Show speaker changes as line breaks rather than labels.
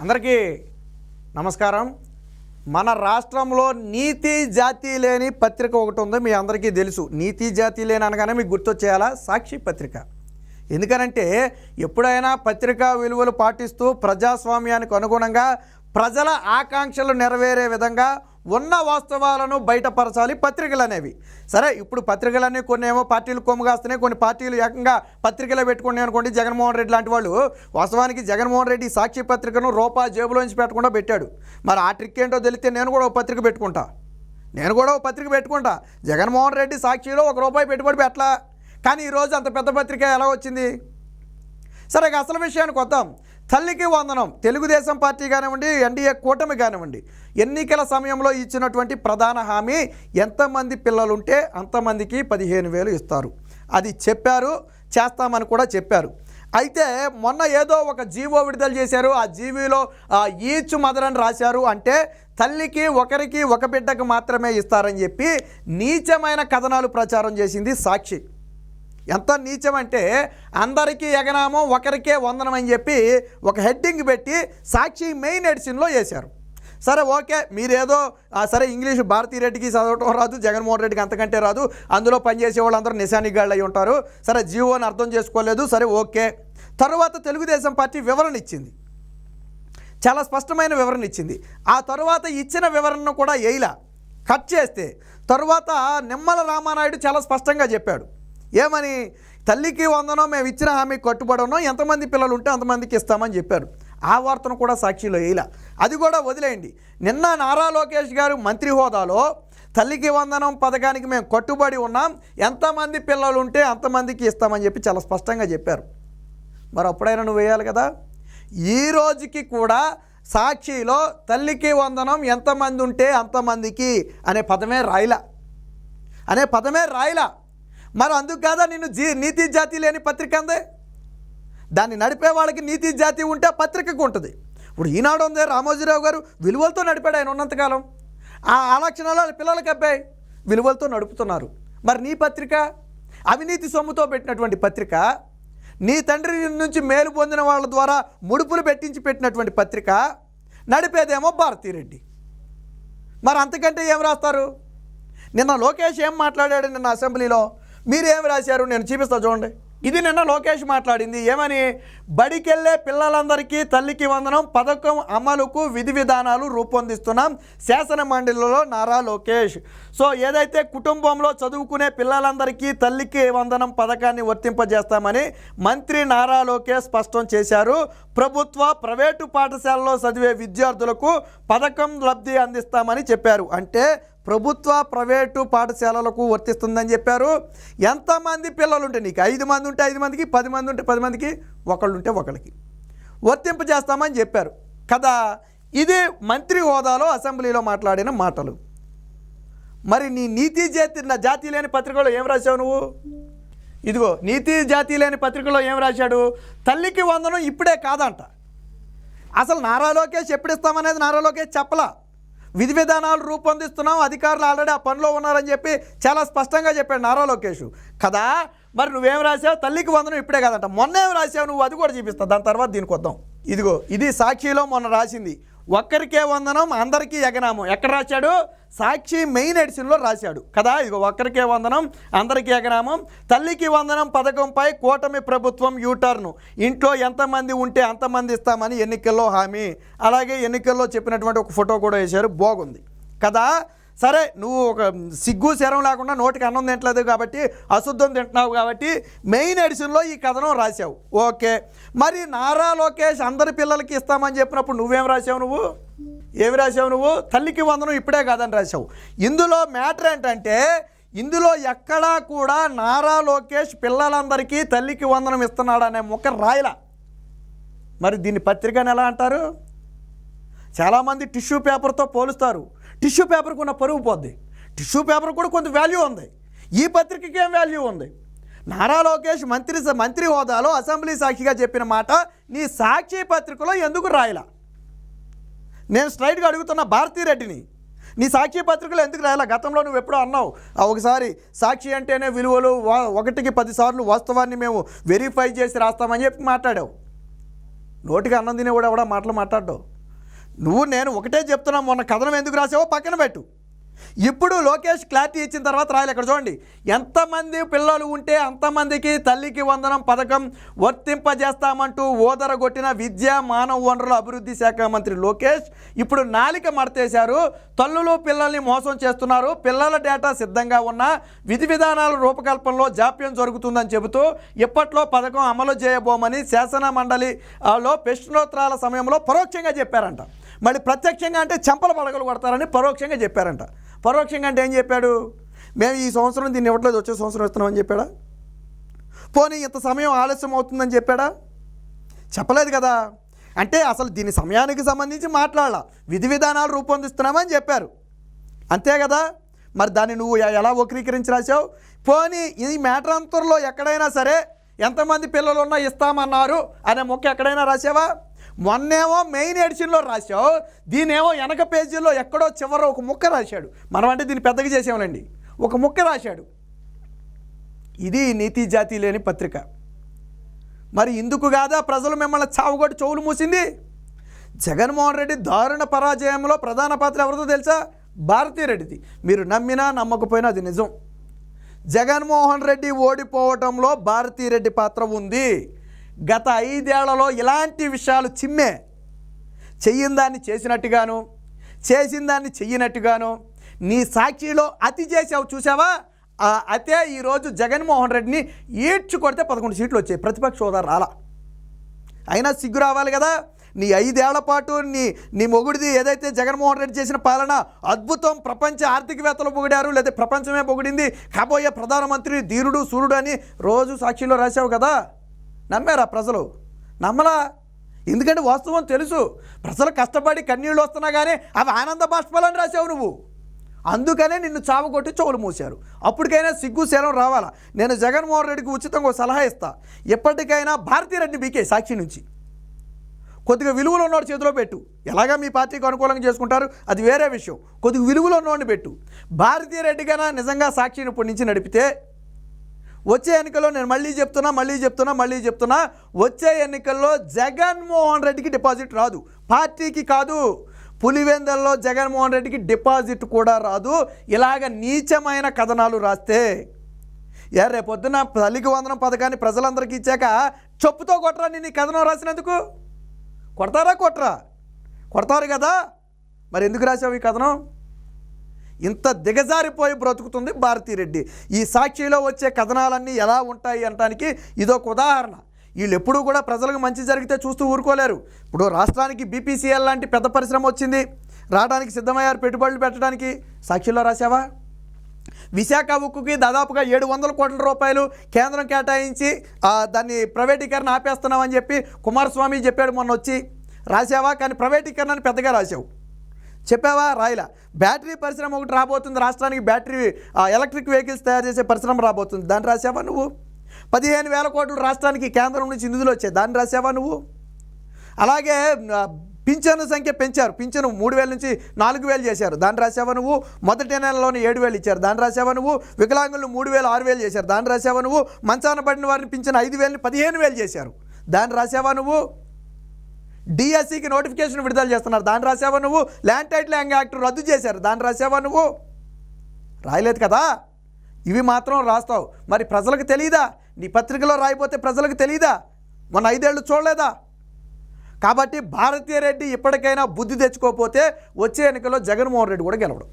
అందరికీ నమస్కారం. మన రాష్ట్రంలో నీతి జాతి లేని పత్రిక ఒకటి ఉంది మీ అందరికీ తెలుసు. నీతి జాతి లేని అనగానే మీకు గుర్తొచ్చేయాలా? సాక్షి పత్రిక. ఎందుకనంటే ఎప్పుడైనా పత్రికా విలువలు పాటిస్తూ ప్రజాస్వామ్యానికి అనుగుణంగా ప్రజల ఆకాంక్షలు నెరవేరే విధంగా ఉన్న వాస్తవాలను బయటపరచాలి పత్రికలు అనేవి సరే ఇప్పుడు పత్రికలన్నీ కొన్ని ఏమో పార్టీలు కొమ్మగాస్తున్నాయి కొన్ని పార్టీలు ఏకంగా పత్రికలే పెట్టుకున్నాయి అనుకోండి జగన్మోహన్ రెడ్డి లాంటి వాళ్ళు. వాస్తవానికి జగన్మోహన్ రెడ్డి సాక్షి పత్రికను రూపా జేబులోంచి పెట్టకుండా పెట్టాడు. మరి ఆ ట్రిక్ ఏంటో తెలిస్తే నేను కూడా ఒక పత్రిక పెట్టుకుంటా. నేను కూడా ఒక పత్రిక పెట్టుకుంటా. జగన్మోహన్ రెడ్డి సాక్షిలో ఒక రూపాయి పెట్టుబడి పెట్టలా? కానీ ఈరోజు అంత పెద్ద పత్రిక ఎలా వచ్చింది? సరే అసలు విషయానికి వద్దాం. తల్లికి వందనం తెలుగుదేశం పార్టీ కానివ్వండి ఎన్డీఏ కూటమి కానివ్వండి ఎన్నికల సమయంలో ఇచ్చినటువంటి ప్రధాన హామీ ఎంతమంది పిల్లలుంటే అంతమందికి పదిహేను వేలు ఇస్తారు. అది చెప్పారు చేస్తామని కూడా చెప్పారు. అయితే మొన్న ఏదో ఒక జీవో విడుదల చేశారు ఆ జీవీలో ఈచ్ మదర్ అని రాశారు అంటే తల్లికి ఒకరికి ఒక బిడ్డకు మాత్రమే ఇస్తారని చెప్పి నీచమైన కథనాలు ప్రచారం చేసింది సాక్షి. ఎంత నీచమంటే అందరికీ ఎగనామం ఒకరికే వందనం అని చెప్పి ఒక హెడ్డింగ్ పెట్టి సాక్షి మెయిన్ ఎడిషన్లో వేశారు. సరే ఓకే మీరేదో సరే ఇంగ్లీష్ భారతీ రెడ్డికి చదవటం రాదు జగన్మోహన్ రెడ్డికి అంతకంటే రాదు అందులో పనిచేసే వాళ్ళందరూ నిశానిగాళ్ళు అయి ఉంటారు. సరే జీవోని అర్థం చేసుకోలేదు సరే ఓకే. తరువాత తెలుగుదేశం పార్టీ వివరణ ఇచ్చింది. చాలా స్పష్టమైన వివరణ ఇచ్చింది. ఆ తరువాత ఇచ్చిన వివరణను కూడా వేయలా కట్ చేస్తే తరువాత నిమ్మల రామానాయుడు చాలా స్పష్టంగా చెప్పాడు. ఏమని? తల్లికి వందనం మేము ఇచ్చిన హామీ కట్టుబడి ఉన్నాం ఎంతమంది పిల్లలు ఉంటే అంతమందికి ఇస్తామని చెప్పారు. ఆ వార్తను కూడా సాక్షిలో వేయలే. అది కూడా వదిలేయండి. నిన్న నారా లోకేష్ గారు మంత్రి హోదాలో తల్లికి వందనం పథకానికి మేము కట్టుబడి ఉన్నాం ఎంతమంది పిల్లలు ఉంటే అంతమందికి ఇస్తామని చెప్పి చాలా స్పష్టంగా చెప్పారు. మరి అప్పుడైనా నువ్వు వేయాలి కదా? ఈ రోజుకి కూడా సాక్షిలో తల్లికి వందనం ఎంతమంది ఉంటే అంతమందికి అనే పదమే రాయిలా. అనే పదమే రాయిలా. మరి అందుకు కాదా నిన్ను జీ నీతి జాతి లేని పత్రిక అందే? దాన్ని నడిపే వాళ్ళకి నీతి జాతి ఉంటే పత్రికకు ఉంటుంది. ఇప్పుడు ఈనాడు ఉంది రామోజీరావు గారు విలువలతో నడిపాడు ఆయన ఉన్నంతకాలం. ఆ ఆ లక్షణాలు పిల్లలకి అబ్బాయి విలువలతో నడుపుతున్నారు. మరి నీ పత్రిక? అవినీతి సొమ్ముతో పెట్టినటువంటి పత్రిక నీ తండ్రి నుంచి మేలు పొందిన వాళ్ళ ద్వారా ముడుపులు పెట్టించి పెట్టినటువంటి పత్రిక నడిపేదేమో భారతీరెడ్డి. మరి అంతకంటే ఏం రాస్తారు? నిన్న లోకేష్ ఏం మాట్లాడాడు నిన్న అసెంబ్లీలో? మీరు ఏం రాశారు? నేను చూపిస్తా చూడండి. ఇది నిన్న లోకేష్ మాట్లాడింది. ఏమని? బడికెళ్ళే పిల్లలందరికీ తల్లికి వందనం పథకం అమలుకు విధి విధానాలు రూపొందిస్తున్నాం శాసన మండలిలో నారా లోకేష్. సో ఏదైతే కుటుంబంలో చదువుకునే పిల్లలందరికీ తల్లికి వందనం పథకాన్ని వర్తింపజేస్తామని మంత్రి నారా లోకేష్ స్పష్టం చేశారు. ప్రభుత్వ ప్రైవేటు పాఠశాలలో చదివే విద్యార్థులకు పథకం లబ్ధి అందిస్తామని చెప్పారు. అంటే ప్రభుత్వ ప్రైవేటు పాఠశాలలకు వర్తిస్తుందని చెప్పారు. ఎంతమంది పిల్లలు ఉంటే నీకు ఐదు మంది ఉంటే ఐదు మందికి పది మంది ఉంటే పది మందికి ఒకళ్ళు ఉంటే ఒకళ్ళకి వర్తింపజేస్తామని చెప్పారు. కదా ఇది మంత్రి హోదాలో అసెంబ్లీలో మాట్లాడిన మాటలు. మరి నీ నీతి జాతి జాతి లేని పత్రికలో ఏం రాశావు నువ్వు? ఇదిగో నీతి జాతి లేని పత్రికలో ఏం రాశాడు? తల్లికి వందనం ఇప్పుడే కాదంట. అసలు నారా లోకేష్ ఎప్పుడు ఇస్తామనేది నారా లోకేష్ చెప్పలా? విధి విధానాలు రూపొందిస్తున్నాం అధికారులు ఆల్రెడీ ఆ పనిలో ఉన్నారని చెప్పి చాలా స్పష్టంగా చెప్పాడు నారా లోకేష్. కదా? మరి నువ్వేం రాసావు? తల్లికి వందనం ఇప్పుడే కదంట. మొన్న ఏం రాసావు? నువ్వు అది కూడా చూపిస్తావు దాని తర్వాత దీనికి వద్దాం. ఇదిగో ఇది సాక్షిలో మొన్న రాసింది. ఒక్కరికే వందనం అందరికీ ఎగనామం ఎక్కడ రాశాడు? సాక్షి మెయిన్ ఎడిషన్లో రాశాడు. కదా? ఇదిగో ఒక్కరికే వందనం అందరికీ ఎగనామం తల్లికి వందనం పథకంపై కూటమి ప్రభుత్వం యూటర్ను. ఇంట్లో ఎంతమంది ఉంటే అంతమంది ఇస్తామని ఎన్నికల్లో హామీ. అలాగే ఎన్నికల్లో చెప్పినటువంటి ఒక ఫోటో కూడా వేశారు. బాగుంది. కదా? సరే నువ్వు ఒక సిగ్గు శరం లేకుండా నోటికి అన్నం తింటలేదు కాబట్టి అశుద్ధం తింటున్నావు కాబట్టి మెయిన్ ఎడిషన్లో ఈ కథనం రాశావు. ఓకే. మరి నారా లోకేష్ అందరి పిల్లలకి ఇస్తామని చెప్పినప్పుడు నువ్వేం రాసావు నువ్వు? ఏమి రాసావు నువ్వు? తల్లికి వందనం ఇప్పుడే కాదని రాశావు. ఇందులో మ్యాటర్ ఏంటంటే ఇందులో ఎక్కడా కూడా నారా లోకేష్ పిల్లలందరికీ తల్లికి వందనం ఇస్తున్నాడు అనే ముక్క రాయలా. మరి దీన్ని పత్రికను ఎలా అంటారు? చాలామంది టిష్యూ పేపర్తో పోలుస్తారు. టిష్యూ పేపర్కి ఉన్న పరువు పోద్ది. టిష్యూ పేపర్ కూడా కొంత వాల్యూ ఉంది. ఈ పత్రికకి ఏం వాల్యూ ఉంది? నారా లోకేష్ మంత్రి మంత్రి హోదాలో అసెంబ్లీ సాక్షిగా చెప్పిన మాట నీ సాక్షి పత్రికలో ఎందుకు రాయలా? నేను స్ట్రైట్గా అడుగుతున్న భారతీరెడ్డిని నీ సాక్షి పత్రికలు ఎందుకు రాయాలా? గతంలో నువ్వు ఎప్పుడో అన్నావు ఒకసారి సాక్షి అంటేనే విలువలు ఒకటికి పదిసార్లు వాస్తవాన్ని మేము వెరిఫై చేసి రాస్తామని చెప్పి మాట్లాడావు. నోటికి అన్నం తినేవాడు ఎవడా మాటలు మాట్లాడడం నువ్వు నేను ఒకటే చెప్తున్నా మొన్న కథనం ఎందుకు రాసావో పక్కన పెట్టు. ఇప్పుడు లోకేష్ క్లారిటీ ఇచ్చిన తర్వాత రాయాలి ఇక్కడ చూడండి. ఎంతమంది పిల్లలు ఉంటే అంతమందికి తల్లికి వందనం పథకం వర్తింపజేస్తామంటూ ఓదరగొట్టిన విద్యా మానవ వనరుల అభివృద్ధి శాఖ మంత్రి లోకేష్ ఇప్పుడు నాలిక మడతేశారు. తల్లులు పిల్లల్ని మోసం చేస్తున్నారు. పిల్లల డేటా సిద్ధంగా ఉన్న విధి విధానాల రూపకల్పనలో జాప్యం జరుగుతుందని చెబుతూ ఇప్పట్లో పథకం అమలు చేయబోమని శాసన మండలిలో ప్రశ్నోత్తరాల సమయంలో పరోక్షంగా చెప్పారంట. మళ్ళీ ప్రత్యక్షంగా అంటే చెంపల పడగలు కొడతారని పరోక్షంగా చెప్పారంట. పరోక్షంగా అంటే ఏం చెప్పాడు? మేము ఈ సంవత్సరం దీన్ని ఇవ్వట్లేదు వచ్చే సంవత్సరం ఇస్తున్నామని చెప్పాడా? పోనీ ఇంత సమయం ఆలస్యం అవుతుందని చెప్పాడా? చెప్పలేదు కదా. అంటే అసలు దీని సమయానికి సంబంధించి మాట్లాడాల? విధి విధానాలు రూపొందిస్తున్నామని చెప్పారు. అంతే కదా. మరి దాన్ని నువ్వు ఎలా వక్రీకరించి రాశావు? పోనీ ఈ మ్యాటర్ అంతర్లో ఎక్కడైనా సరే ఎంతమంది పిల్లలు ఉన్నా ఇస్తామన్నారు అనే మొక్క ఎక్కడైనా రాసావా మొన్నేమో మెయిన్ ఎడిషన్లో రాశావు దీనేమో వెనక పేజీలో ఎక్కడో చివర ఒక ముక్క రాశాడు. మనం అంటే దీన్ని పెద్దగా చేసేవాళ్ళండి. ఒక ముక్క రాశాడు. ఇది నీతి జాతి లేని పత్రిక. మరి ఇందుకు కాదా ప్రజలు మిమ్మల్ని చావుగొట్టి చెవులు మూసింది? జగన్మోహన్ రెడ్డి దారుణ పరాజయంలో ప్రధాన పాత్ర ఎవరిదో తెలుసా? భారతీరెడ్డిది మీరు నమ్మినా నమ్మకపోయినా అది నిజం. జగన్మోహన్ రెడ్డి ఓడిపోవటంలో భారతీరెడ్డి పాత్ర ఉంది. గత ఐదేళ్ళలో ఇలాంటి విషయాలు చిమ్మే. చెయ్యిన దాన్ని చేసినట్టుగాను చేసిన దాన్ని చెయ్యినట్టుగాను నీ సాక్షిలో అతి చేసావు చూసావా ఆ అతే ఈరోజు జగన్మోహన్ రెడ్డిని ఈడ్చు కొడితే పదకొండు సీట్లు వచ్చాయి. ప్రతిపక్ష హోదా రాలా. అయినా సిగ్గు రావాలి కదా? నీ ఐదేళ్ళ పాటు నీ నీ మొగుడిది ఏదైతే జగన్మోహన్ రెడ్డి చేసిన పాలన అద్భుతం ప్రపంచ ఆర్థికవేత్తలు పొగిడారు లేదా ప్రపంచమే పొగిడింది కాబోయే ప్రధానమంత్రి ధీరుడు సూర్యుడు అని రోజు సాక్షిలో రాశావు కదా? నమ్మారా ప్రజలు? నమ్మలా? ఎందుకంటే వాస్తవం తెలుసు. ప్రజలు కష్టపడి కన్నీళ్ళు వస్తున్నా కానీ అవి ఆనంద బాష్పాలని రాసావు నువ్వు. అందుకనే నిన్ను చావగొట్టి చెవులు మూశారు. అప్పటికైనా సిగ్గు శరం రావాలా? నేను జగన్మోహన్ రెడ్డికి ఉచితంగా ఒక సలహా ఇస్తా. ఎప్పటికైనా భారతీరెడ్డి బీకే సాక్షి నుంచి. కొద్దిగా విలువలు ఉన్నవాడు చేతిలో పెట్టు. ఎలాగా మీ పార్టీకి అనుకూలంగా చేసుకుంటారు? అది వేరే విషయం. కొద్దిగా విలువలు ఉన్నవాడిని పెట్టు. భారతీయ రెడ్డికైనా నిజంగా సాక్షిని ఇప్పటి నుంచి నడిపితే వచ్చే ఎన్నికల్లో నేను మళ్ళీ చెప్తున్నా మళ్ళీ చెప్తున్నా మళ్ళీ చెప్తున్నా వచ్చే ఎన్నికల్లో జగన్మోహన్ రెడ్డికి డిపాజిట్ రాదు. పార్టీకి కాదు పులివెందల్లో జగన్మోహన్ రెడ్డికి డిపాజిట్ కూడా రాదు. ఇలాగ నీచమైన కథనాలు రాస్తే ఏ రేపొద్దున తల్లికి వందనం పథకాన్ని ప్రజలందరికీ ఇచ్చాక చెప్పుతో కొట్టరా నేను ఈ కథనం రాసినందుకు? కొడతారా కొట్టరా? కొడతారు కదా? మరి ఎందుకు రాసావు ఈ కథనం? ఇంత దిగజారిపోయి బ్రతుకుతుంది భారతీరెడ్డి. ఈ సాక్షిలో వచ్చే కథనాలన్నీ ఎలా ఉంటాయి అనటానికి ఇదొక ఉదాహరణ. వీళ్ళు ఎప్పుడూ కూడా ప్రజలకు మంచి జరిగితే చూస్తూ ఊరుకోలేరు. ఇప్పుడు రాష్ట్రానికి బీపీసీఎల్ లాంటి పెద్ద పరిశ్రమ వచ్చింది. రావడానికి సిద్ధమయ్యారు పెట్టుబడులు పెట్టడానికి. సాక్షిలో రాసావా విశాఖ ఉక్కుకి దాదాపుగా ఏడు వందల కోట్ల రూపాయలు కేంద్రం కేటాయించి దాన్ని ప్రైవేటీకరణ ఆపేస్తున్నామని చెప్పి కుమారస్వామి చెప్పాడు మొన్న వచ్చి రాసావా కానీ ప్రైవేటీకరణ అని పెద్దగా రాసావు చెప్పావా? రాయలా. బ్యాటరీ పరిశ్రమ ఒకటి రాబోతుంది రాష్ట్రానికి. బ్యాటరీ ఎలక్ట్రిక్ వెహికల్స్ తయారు చేసే పరిశ్రమ రాబోతుంది. దాన్ని రాసావా నువ్వు? పదిహేను వేల కోట్లు రాష్ట్రానికి కేంద్రం నుంచి నిధులు వచ్చాయి. దాన్ని రాసావా నువ్వు? అలాగే పింఛను సంఖ్య పెంచారు. పింఛను మూడు వేల నుంచి నాలుగు వేలు చేశారు. దాన్ని రాసావా నువ్వు? మొదటి నెలలోనే ఏడు వేలు ఇచ్చారు. దాన్ని రాసావా నువ్వు? వికలాంగులను మూడు వేలు ఆరు వేలు చేశారు. దాన్ని రాసావా నువ్వు? మంచాన పడిన వారిని పింఛను ఐదు వేలని పదిహేను వేలు చేశారు. దాన్ని రాసావా నువ్వు? డిఎస్సికి నోటిఫికేషన్ విడుదల చేస్తున్నారు. దాన్ని రాసావా నువ్వు? ల్యాండ్ టైటిల్ యాక్ట్ రద్దు చేశారు. దాన్ని రాసావా నువ్వు? రాయలేదు కదా? ఇవి మాత్రం రాస్తావు. మరి ప్రజలకు తెలియదా నీ పత్రికలో రాయిపోతే ప్రజలకు తెలియదా మొన్న ఐదేళ్ళు చూడలేదా? కాబట్టి భారతీయ రెడ్డి ఇప్పటికైనా బుద్ధి తెచ్చుకోకపోతే వచ్చే ఎన్నికల్లో జగన్మోహన్ రెడ్డి కూడా గెలవడం.